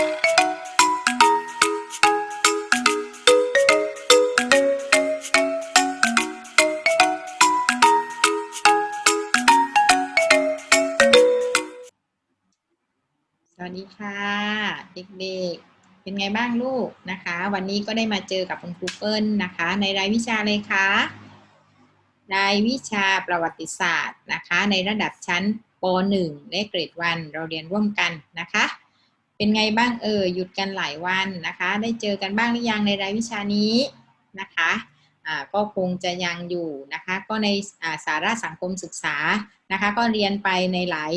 สวัสดีค่ะเด็กๆ เป็นไงบ้างลูกนะคะ วันนี้ก็ได้มาเจอกับคุณครูเปิ้ลนะคะ ในรายวิชาเลยคะรายวิชาประวัติศาสตร์นะคะ ในระดับชั้นป .1 และเกรดวันเราเรียนร่วมกันนะคะ เป็นไงบ้างเออหยุดกันหลายวันนะคะ ได้เจอกันบ้างหรือยังในรายวิชานี้นะคะก็คงจะยังอยู่นะคะ ก็ในสาระสังคมศึกษานะคะ ก็เรียนไปในหลาย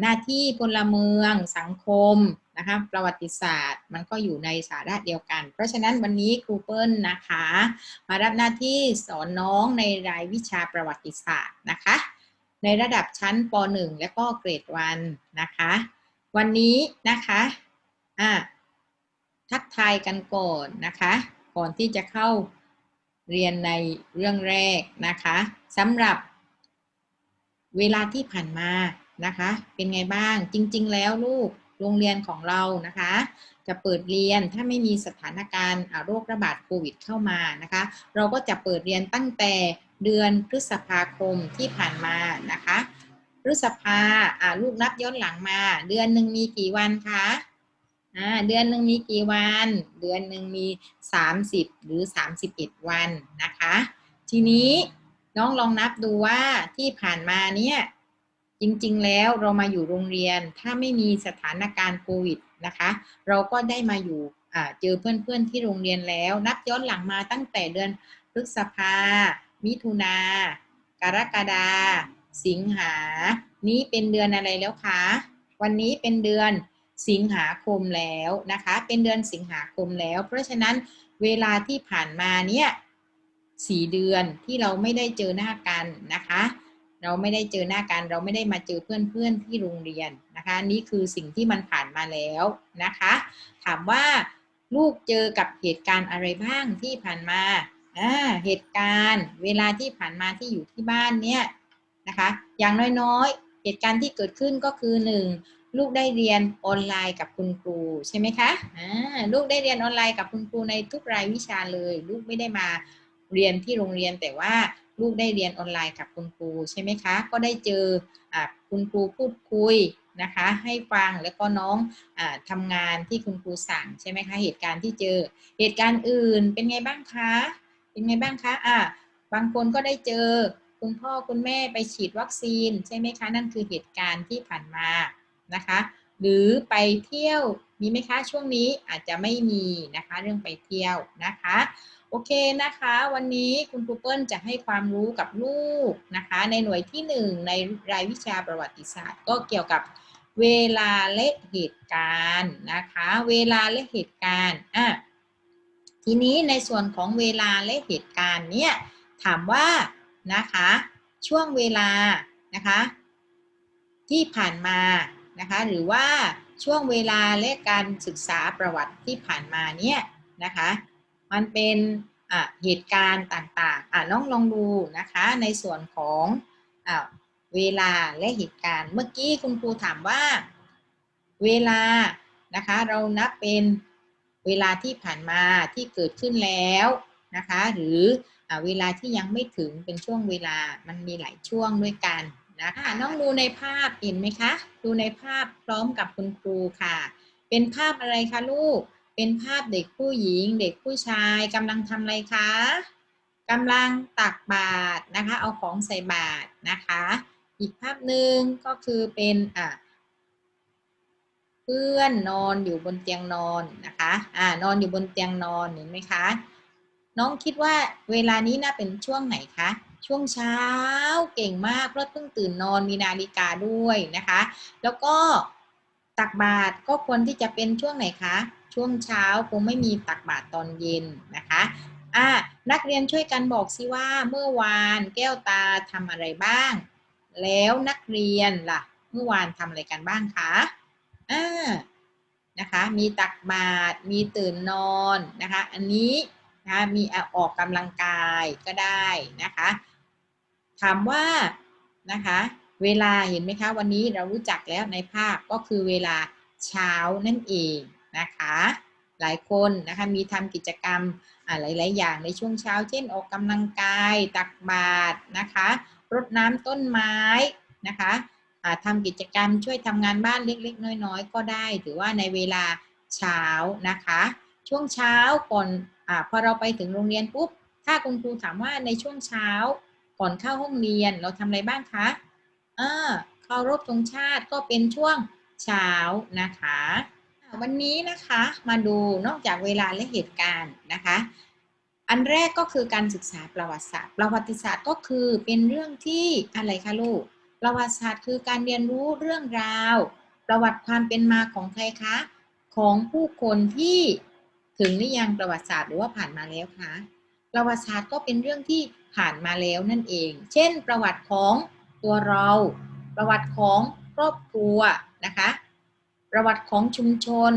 หน้าที่พลเมืองสังคมนะคะประวัติศาสตร์มันก็อยู่ในสาระเดียวกัน เพราะฉะนั้นวันนี้ครูเปิ้ลนะคะ มารับหน้าที่สอนน้องในรายวิชาประวัติศาสตร์นะคะ ในระดับชั้นป .1 และก็เกรดวันนะคะ วันนี้นะคะอะทักทายกันก่อนนะคะ ก่อนที่จะเข้าเรียนในเรื่องแรกนะคะสำหรับเวลาที่ผ่านมานะคะ เป็นไงบ้างจริง ๆ แล้วลูกโรงเรียนของเรานะคะ จะเปิดเรียนถ้าไม่มีสถานการณ์โรคระบาดโควิดเข้ามานะคะ เราก็จะเปิดเรียนตั้งแต่เดือนพฤษภาคมที่ผ่านมานะคะ ฤษภาอ่าลูกนับย้อนหลังมา เดือนหนึ่งมีกี่วันคะอ่าเดือนหนึ่งมีกี่วัน เดือนหนึ่งมี 30 หรือ 31 วันนะคะ ทีนี้น้องลองนับดูว่าที่ผ่านมาเนี่ยจริงๆ แล้วเรามาอยู่โรงเรียนถ้าไม่มีสถานการณ์โควิดนะคะ เราก็ได้มาอยู่อ่าเจอเพื่อนๆที่โรงเรียนแล้ว นับย้อนหลังมาตั้งแต่เดือนพฤษภา มิถุนา กรกฎา สิงหา นี้เป็นเดือนอะไรแล้วคะ วันนี้เป็นเดือนสิงหาคมแล้วนะคะ เป็นเดือนสิงหาคมแล้ว เพราะฉะนั้นเวลาที่ผ่านมาเนี่ยสี่เดือนที่เราไม่ได้เจอหน้ากันนะคะ เราไม่ได้เจอหน้ากัน เราไม่ได้มาเจอเพื่อนๆที่โรงเรียนนะคะ นี่คือสิ่งที่มันผ่านมาแล้วนะคะ ถามว่าลูกเจอกับเหตุการณ์อะไรบ้างที่ผ่านมาอ่าเหตุการณ์เวลาที่ผ่านมาที่อยู่ที่บ้านเนี่ย นะคะ อย่างน้อยๆ เหตุการณ์ที่เกิดขึ้นก็คือหนึ่งลูกได้เรียนออนไลน์กับคุณครูใช่ไหมคะอ่าลูกได้เรียนออนไลน์กับคุณครูในทุกรายวิชาเลย ลูกไม่ได้มาเรียนที่โรงเรียนแต่ว่าลูกได้เรียนออนไลน์กับคุณครูใช่ไหมคะ ก็ได้เจออคุณครูพูดคุยนะคะ ให้ฟังแล้วก็น้องอาทำงานที่คุณครูสั่งใช่ไหมคะ เหตุการณ์ที่เจอ เหตุการณ์อื่นเป็นไงบ้างคะ เป็นไงบ้างคะอ่าบางคนก็ได้เจอ คุณพ่อคุณแม่ไปฉีดวัคซีน ใช่ไหมคะ นั่นคือเหตุการณ์ที่ผ่านมานะคะ หรือไปเที่ยวมีไหมคะช่วงนี้อาจจะไม่มีนะคะเรื่องไปเที่ยวนะคะ โอเคนะคะ วันนี้คุณครูเปิ้ลจะให้ความรู้กับลูกนะคะ ในหน่วยที่หนึ่งในรายวิชาประวัติศาสตร์ ก็เกี่ยวกับเวลาและเหตุการณ์นะคะ เวลาและเหตุการณ์อะทีนี้ในส่วนของเวลาและเหตุการณ์เนี่ยถามว่า นะคะ ช่วงเวลานะคะ ที่ผ่านมานะคะ หรือว่าช่วงเวลาและการศึกษาประวัติที่ผ่านมาเนี่ยนะคะ มันเป็นอะเหตุการณ์ต่างๆอะน้องลองดูนะคะในส่วนของอะเวลาและเหตุการณ์ เมื่อกี้คุณครูถามว่า เวลานะคะเรานับเป็นเวลาที่ผ่านมาที่เกิดขึ้นแล้วนะคะ หรือ เวลาที่ยังไม่ถึงเป็นช่วงเวลามันมีหลายช่วงด้วยกันนะคะน้องดูในภาพเห็นไหมคะ ดูในภาพพร้อมกับคุณครูค่ะ เป็นภาพอะไรคะลูก เป็นภาพเด็กผู้หญิง เด็กผู้ชายกำลังทำอะไรคะกำลังตักบาตรนะคะ เอาของใส่บาตรนะคะ อีกภาพหนึ่งก็คือเป็นอะเพื่อนนอนอยู่บนเตียงนอนนะคะอ่านอนอยู่บนเตียงนอนเห็นไหมคะ น้องคิดว่าเวลานี้น่าเป็นช่วงไหนคะ ช่วงเช้าเก่งมากเพราะเพิ่งตื่นนอนมีนาฬิกาด้วยนะคะ แล้วก็ตักบาตรก็ควรที่จะเป็นช่วงไหนคะ ช่วงเช้าคงไม่มีตักบาตรตอนเย็นนะคะอ่านักเรียนช่วยกันบอกสิว่าเมื่อวานแก้วตาทำอะไรบ้าง แล้วนักเรียนล่ะ เมื่อวานทำอะไรกันบ้างคะอ่านะคะ มีตักบาตรมีตื่นนอนนะคะ อันนี้ นะมีออกกำลังกายก็ได้นะคะ ถามว่านะคะเวลาเห็นไหมคะวันนี้เรารู้จักแล้วในภาพก็คือเวลาเช้านั่นเองนะคะ หลายคนนะคะมีทำกิจกรรมหลาย ๆ อย่างในช่วงเช้า เช่นออกกำลังกายตักบาตรนะคะรดน้ำต้นไม้นะคะทำกิจกรรมช่วยทำงานบ้านเล็ก ๆ น้อย ๆ ก็ได้ถือว่าในเวลาเช้านะคะ ช่วงเช้าก่อน อ่าพอเราไปถึงโรงเรียนปุ๊บ ถ้าคุณครูถามว่าในช่วงเช้าก่อนเข้าห้องเรียนเราทำอะไรบ้างคะอ่าเคารพธงชาติก็เป็นช่วงเช้านะคะ วันนี้นะคะมาดูนอกจากเวลาและเหตุการณ์นะคะ อันแรกก็คือการศึกษาประวัติศาสตร์ ประวัติศาสตร์ก็คือเป็นเรื่องที่อะไรคะลูก ประวัติศาสตร์คือการเรียนรู้เรื่องราว ประวัติความเป็นมาของใครคะ ของผู้คนที่ ถึงหรือยังประวัติศาสตร์หรือว่าผ่านมาแล้วคะประวัติศาสตร์ก็เป็นเรื่องที่ผ่านมาแล้วนั่นเอง เช่น ประวัติของตัวเรา ประวัติของครอบครัวนะคะ ประวัติของชุมชน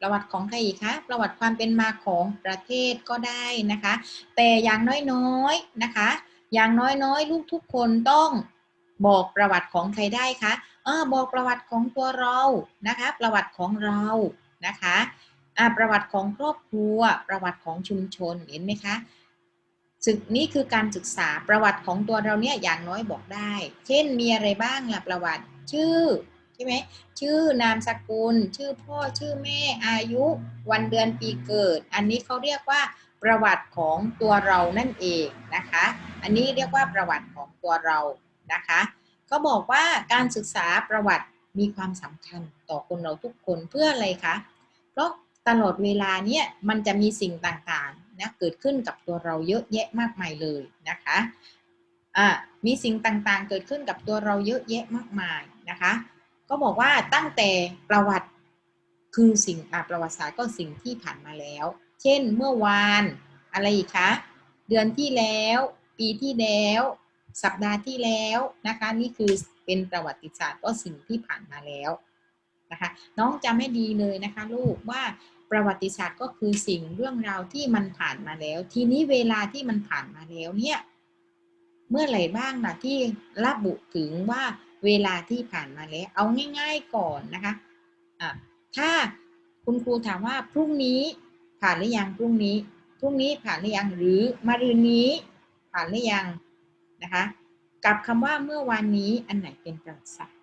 ประวัติของใครอีกคะ ประวัติความเป็นมาของประเทศก็ได้นะคะ แต่อย่างน้อยๆนะคะ อย่างน้อยๆ ลูกทุกคนต้องบอกประวัติของใครได้คะออบอกประวัติของตัวเรานะคะ ประวัติของเรานะคะ อ่าประวัติของครอบครัว ประวัติของชุมชนเห็นไหมคะศึกนี่คือการศึกษาประวัติของตัวเราเนี่ยอย่างน้อยบอกได้ เช่นมีอะไรบ้างล่ะประวัติชื่อใช่ไหมชื่อนามสกุล ชื่อพ่อชื่อแม่อายุวันเดือนปีเกิด อันนี้เขาเรียกว่าประวัติของตัวเรานั่นเองนะคะ อันนี้เรียกว่าประวัติของตัวเรานะคะเขาบอกว่าการศึกษาประวัติมีความสำคัญต่อคนเราทุกคนเพื่ออะไรคะเพราะ ตลอดเวลาเนี่ยมันจะมีสิ่งต่างๆนะเกิดขึ้นกับตัวเราเยอะแยะมากมายเลยนะคะอ่ามีสิ่งต่างๆ เกิดขึ้นกับตัวเราเยอะแยะมากมายนะคะ ก็บอกว่าตั้งแต่ประวัติคือสิ่งประวัติศาสตร์ก็สิ่งที่ผ่านมาแล้ว เช่นเมื่อวานอะไรอีกคะเดือนที่แล้ว ปีที่แล้ว สัปดาห์ที่แล้วนะคะนี่คือเป็นประวัติศาสตร์ก็สิ่งที่ผ่านมาแล้วนะคะ น้องจำให้ดีเลยนะคะ ลูกว่า ประวัติศาสตร์ก็คือสิ่งเรื่องราวที่มันผ่านมาแล้ว ทีนี้เวลาที่มันผ่านมาแล้วเนี่ยเมื่อไหร่บ้างนะที่ระบุถึงว่าเวลาที่ผ่านมาแล้ว เอาง่าย ๆก่อนนะคะะถ้าคุณครูถามว่าพรุ่งนี้ผ่านหรือยังพรุ่งนี้พรุ่งนี้ผ่านหรือยังหรือมะรืนนี้ผ่านหรือยังนะคะกับคำว่าเมื่อวานนี้อันไหนเป็นประวัติศาสตร์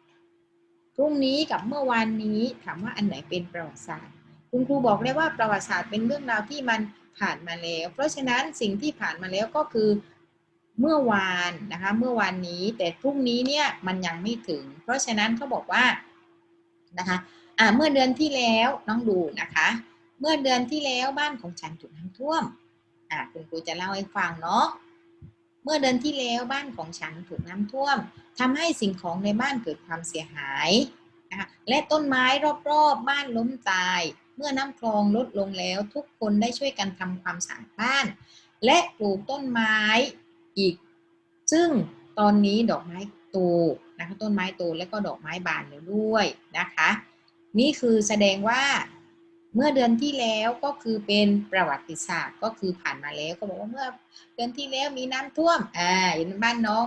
พรุ่งนี้กับเมื่อวานนี้ถามว่าอันไหนเป็นประวัติศาสตร์ คุณครูบอกเลยว่าประวัติศาสตร์เป็นเรื่องราวที่มันผ่านมาแล้ว เพราะฉะนั้นสิ่งที่ผ่านมาแล้วก็คือเมื่อวานนะคะ เมื่อวานนี้แต่พรุ่งนี้เนี่ยมันยังไม่ถึง เพราะฉะนั้นเขาบอกว่านะคะอ่าเมื่อเดือนที่แล้วน้องดูนะคะ เมื่อเดือนที่แล้วบ้านของฉันถูกน้ำท่วมอ่าคุณครูจะเล่าให้ฟังเนาะเมื่อเดือนที่แล้วบ้านของฉันถูกน้ำท่วมทำให้สิ่งของในบ้านเกิดความเสียหายนะคะและต้นไม้รอบๆบบ้านล้มตาย มื่อน้ำคลองลดลงแล้ว ทุกคนได้ช่วยกันทำความสะอาดบ้าน และปลูกต้นไม้อีก ซึ่งตอนนี้ดอกไม้โตนะคะต้นไม้โตและก็ดอกไม้บานแล้วด้วยนะคะ นี่คือแสดงว่าเมื่อเดือนที่แล้วก็คือเป็นประวัติศาสตร์ก็คือผ่านมาแล้วก็บอกว่าเมื่อเดือนที่แล้วมีน้ำท่วมอ่าอยู่ในบ้านน้อง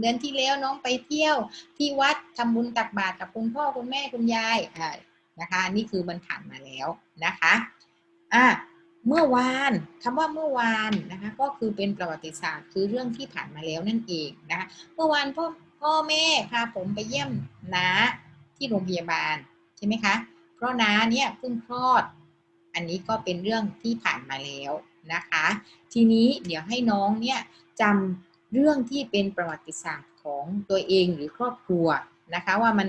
เดือนที่แล้วน้องไปเที่ยวที่วัดทำบุญตักบาตรกับคุณพ่อคุณแม่คุณยายอ่า นะคะนี่คือมันผ่านมาแล้วนะคะอ่าเมื่อวานคำว่าเมื่อวานนะคะก็คือเป็นประวัติศาสตร์คือเรื่องที่ผ่านมาแล้วนั่นเองนะคะเมื่อวานพ่อพ่อแม่พาผมไปเยี่ยมน้าที่โรงพยาบาลใช่ไหมคะ เพราะน้าเนี่ยเพิ่งคลอด อันนี้ก็เป็นเรื่องที่ผ่านมาแล้วนะคะ ทีนี้เดี๋ยวให้น้องเนี่ยจำเรื่องที่เป็นประวัติศาสตร์ของตัวเองหรือครอบครัวนะคะว่ามัน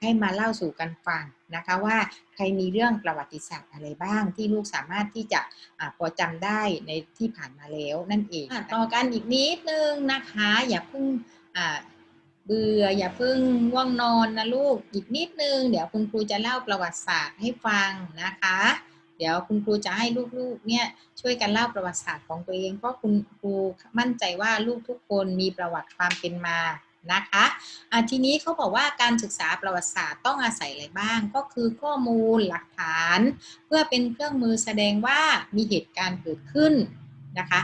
ให้มาเล่าสู่กันฟังนะคะว่าใครมีเรื่องประวัติศาสตร์อะไรบ้างที่ลูกสามารถที่จะอะพอจำได้ในที่ผ่านมาแล้วนั่นเองต่อกันอีกนิดนึงนะคะ อย่าเพิ่งอ่าเบื่ออย่าเพิ่งง่วงนอนนะลูกอีกนิดนึง เดี๋ยวคุณครูจะเล่าประวัติศาสตร์ให้ฟังนะคะ เดี๋ยวคุณครูจะให้ลูกๆเนี่ยช่วยกันเล่าประวัติศาสตร์ของตัวเองเพราะคุณครูมั่นใจว่าลูกทุกคนมีประวัติความเป็นมา นะคะะทีนี้เขาบอกว่าการศึกษาประวัติศาสตร์ต้องอาศัยอะไรบ้าง ก็คือข้อมูลหลักฐาน เพื่อเป็นเครื่องมือแสดงว่ามีเหตุการณ์เกิดขึ้นนะคะ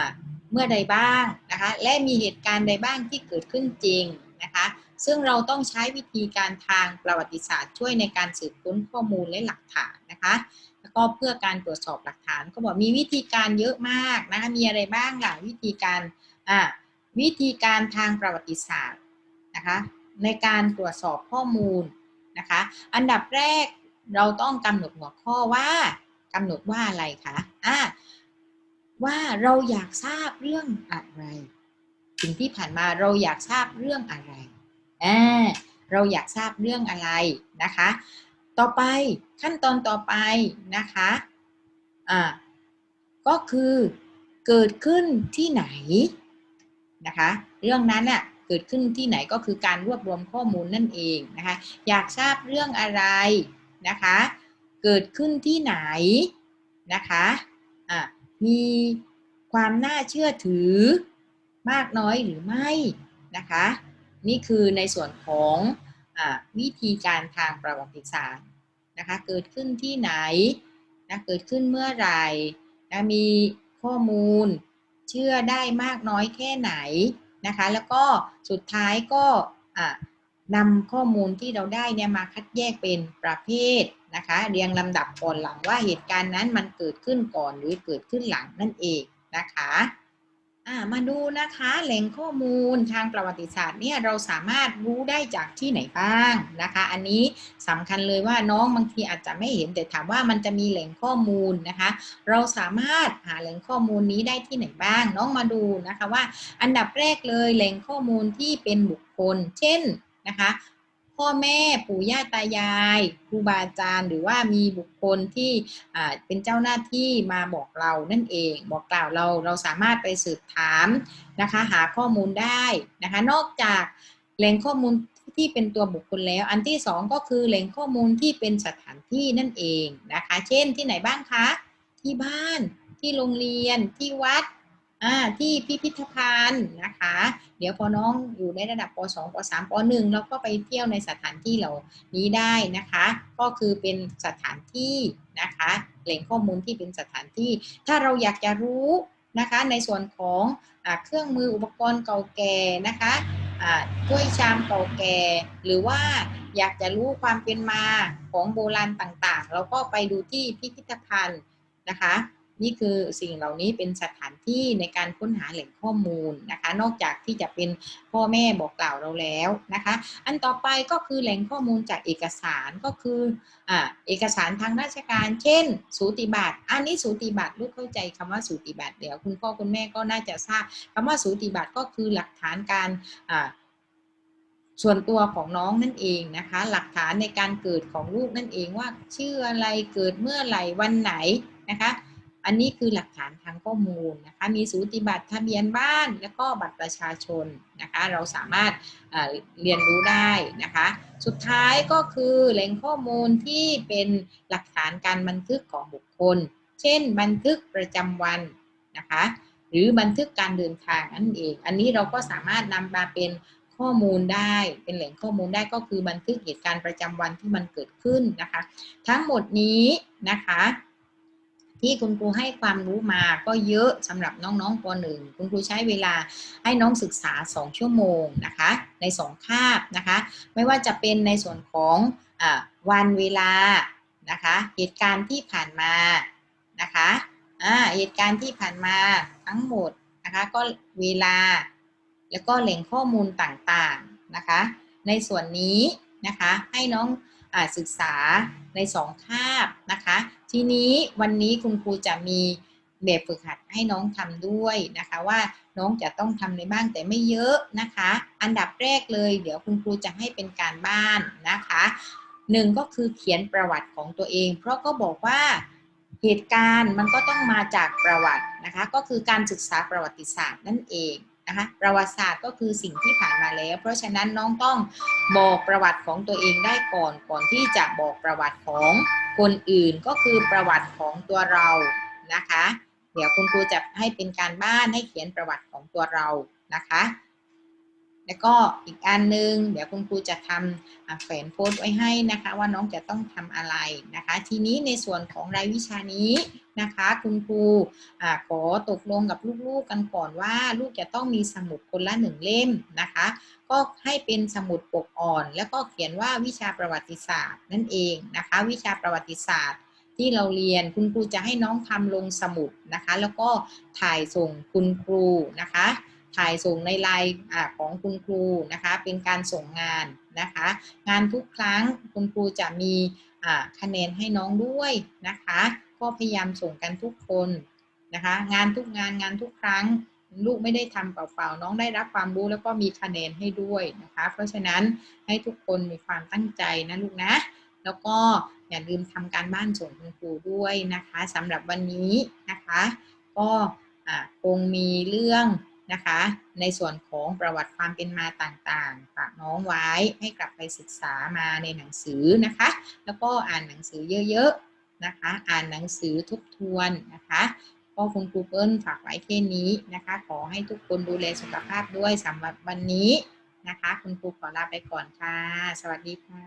ะเมื่อใดบ้างนะคะและมีเหตุการณ์ใดบ้างที่เกิดขึ้นจริงนะคะซึ่งเราต้องใช้วิธีการทางประวัติศาสตร์ ช่วยในการสืบค้นข้อมูลและหลักฐานนะคะแล้วก็เพื่อการตรวจสอบหลักฐานก็บอกมีวิธีการเยอะมากนะคะมีอะไรบ้างล่ะวิธีการอ่า วิธีการทางประวัติศาสตร์นะคะในการตรวจสอบข้อมูลนะคะอันดับแรกเราต้องกำหนดหัวข้อว่ากำหนดว่าอะไรคะอ่าว่าเราอยากทราบเรื่องอะไร สิ่งที่ผ่านมาเราอยากทราบเรื่องอะไรอ่าเราอยากทราบเรื่องอะไรนะคะ ต่อไปขั้นตอนต่อไปนะคะอ่าก็คือเกิดขึ้นที่ไหน นะคะ เรื่องนั้นน่ะเกิดขึ้นที่ไหนก็คือการรวบรวมข้อมูลนั่นเองนะคะ อยากทราบเรื่องอะไรนะคะ เกิดขึ้นที่ไหนนะคะะมีความน่าเชื่อถือมากน้อยหรือไม่นะคะ นี่คือในส่วนของอวิธีการทางประวัติศาสตร์นะคะ เกิดขึ้นที่ไหนนะเกิดขึ้นเมื่อไหร่นะมีข้อมูล เชื่อได้มากน้อยแค่ไหนนะคะ แล้วก็สุดท้ายก็นำข้อมูลที่เราได้เนี่ยมาคัดแยกเป็นประเภทนะคะเรียงลำดับก่อนหลังว่าเหตุการณ์นั้นมันเกิดขึ้นก่อนหรือเกิดขึ้นหลังนั่นเองนะคะ มาดูนะคะแหล่งข้อมูลทางประวัติศาสตร์เนี่ยเราสามารถรู้ได้จากที่ไหนบ้างนะคะ อันนี้สำคัญเลยว่าน้องบางทีอาจจะไม่เห็นแต่ถามว่ามันจะมีแหล่งข้อมูลนะคะ เราสามารถหาแหล่งข้อมูลนี้ได้ที่ไหนบ้าง น้องมาดูนะคะว่า อันดับแรกเลยแหล่งข้อมูลที่เป็นบุคคล เช่นนะคะ พ่อแม่ปู่ย่าตายายครูบาอาจารย์ หรือว่ามีบุคคลที่เป็นเจ้าหน้าที่มาบอกเรานั่นเอง บอกกล่าวเราเราสามารถไปสืบถามนะคะ หาข้อมูลได้นะคะ นอกจากแหล่งข้อมูลที่เป็นตัวบุคคลแล้ว อันที่สองก็คือแหล่งข้อมูลที่เป็นสถานที่นั่นเองนะคะ เช่นที่ไหนบ้างคะ ที่บ้านที่โรงเรียนที่วัด ที่พิพิธภัณฑ์นะคะ เดี๋ยวพอน้องอยู่ในระดับป .2 ป .3 ป .1 เราก็ไปเที่ยวในสถานที่เหล่านี้ได้นะคะ ก็คือเป็นสถานที่นะคะแหล่งข้อมูลที่เป็นสถานที่ ถ้าเราอยากจะรู้นะคะในส่วนของอเครื่องมืออุปกรณ์เก่าแก่นะคะถ้วยชามเก่าแก่ หรือว่าอยากจะรู้ความเป็นมาของโบราณต่างๆ เราก็ไปดูที่พิพิธภัณฑ์นะคะ นี่คือสิ่งเหล่านี้เป็นสถานที่ในการค้นหาแหล่งข้อมูลนะคะ นอกจากที่จะเป็นพ่อแม่บอกกล่าวเราแล้วนะคะ อันต่อไปก็คือแหล่งข้อมูลจากเอกสารก็คืออ่าเอกสารทางราชการ เช่น สูติบัตรอันนี้สูติบัตรลูกเข้าใจคำว่าสูติบัตรเดี๋ยวคุณพ่อคุณแม่ก็น่าจะทราบคำว่าสูติบัตรก็คือหลักฐานการอ่าส่วนตัวของน้องนั่นเองนะคะ หลักฐานในการเกิดของลูกนั่นเองว่าชื่ออะไรเกิดเมื่อไหร่วันไหนนะคะ อันนี้คือหลักฐานทางข้อมูลนะคะ มีสูติบัตรทะเบียนบ้าน แล้วก็บัตรประชาชนนะคะ เราสามารถเรียนรู้ได้นะคะ สุดท้ายก็คือแหล่งข้อมูลที่เป็นหลักฐานการบันทึกของบุคคล เช่น บันทึกประจำวันนะคะ หรือบันทึกการเดินทางนั่นเอง อันนี้เราก็สามารถนำมาเป็นข้อมูลได้เป็นแหล่งข้อมูลได้ก็คือบันทึกเหตุการณ์ประจำวันที่มันเกิดขึ้นนะคะ ทั้งหมดนี้นะคะ ที่คุณครูให้ความรู้มาก็เยอะสำหรับน้องๆป .1 คุณครูใช้เวลาให้น้องศึกษา 2 ชั่วโมงนะคะใน 2 คาบนะคะไม่ว่าจะเป็นในส่วนของอวันเวลานะคะเหตุการณ์ที่ผ่านมานะคะเหตุการณ์ที่ผ่านมาทั้งหมดนะคะก็เวลาแล้วก็แหล่งข้อมูลต่างๆนะคะในส่วนนี้นะคะให้น้อง ศึกษาในสองคาบนะคะ ทีนี้วันนี้คุณครูจะมีแบบฝึกหัดให้น้องทำด้วยนะคะว่าน้องจะต้องทำในบ้างแต่ไม่เยอะนะคะ อันดับแรกเลย เดี๋ยวคุณครูจะให้เป็นการบ้านนะคะหนึ่งก็คือเขียนประวัติของตัวเอง เพราะก็บอกว่าเหตุการณ์มันก็ต้องมาจากประวัตินะคะ ก็คือการศึกษาประวัติศาสตร์นั่นเอง นะคะประวัติศาสตร์ก็คือสิ่งที่ผ่านมาแล้ว เพราะฉะนั้นน้องต้องบอกประวัติของตัวเองได้ก่อนก่อนที่จะบอกประวัติของคนอื่นก็คือประวัติของตัวเรานะคะ เดี๋ยวคุณครูจะให้เป็นการบ้านให้เขียนประวัติของตัวเรานะคะ แล้วก็อีกอันหนึง เดี๋ยวคุณครูจะทำแขวนโพสต์ไว้ให้นะคะ ว่าน้องจะต้องทำอะไรนะคะ ทีนี้ในส่วนของรายวิชานี้นะคะ คุณครูขอตกลงกับลูกๆกันก่อนว่า ลูกจะต้องมีสมุดคนละหนึ่งเล่มนะคะ ก็ให้เป็นสมุดปกอ่อน แล้วก็เขียนว่าวิชาประวัติศาสตร์นั่นเองนะคะ วิชาประวัติศาสตร์ที่เราเรียนคุณครูจะให้น้องทำลงสมุดนะคะ แล้วก็ถ่ายส่งคุณครูนะคะ ถ่ายส่งในไลน์ของคุณครูนะคะเป็นการส่งงานนะคะ งานทุกครั้งคุณครูจะมีคะแนนให้น้องด้วยนะคะ ก็พยายามส่งกันทุกคนนะคะ งานทุกงานงานทุกครั้งลูกไม่ได้ทำเปล่าๆ น้องได้รับความรู้แล้วก็มีคะแนนให้ด้วยนะคะ เพราะฉะนั้นให้ทุกคนมีความตั้งใจนะลูกนะ แล้วก็อย่าลืมทำการบ้านส่งคุณครูด้วยนะคะสำหรับวันนี้นะคะ ก็คงมีเรื่อง นะคะ ในส่วนของประวัติความเป็นมาต่างๆ ฝากน้องไว้ให้กลับไปศึกษามาในหนังสือนะคะ แล้วก็อ่านหนังสือเยอะๆนะคะ อ่านหนังสือทบทวนนะคะก็คุณครูเปิ้ลฝากไว้แค่นี้นะคะ ขอให้ทุกคนดูแลสุขภาพด้วยสำหรับวันนี้นะคะ คุณครูขอลาไปก่อนค่ะ สวัสดีค่ะ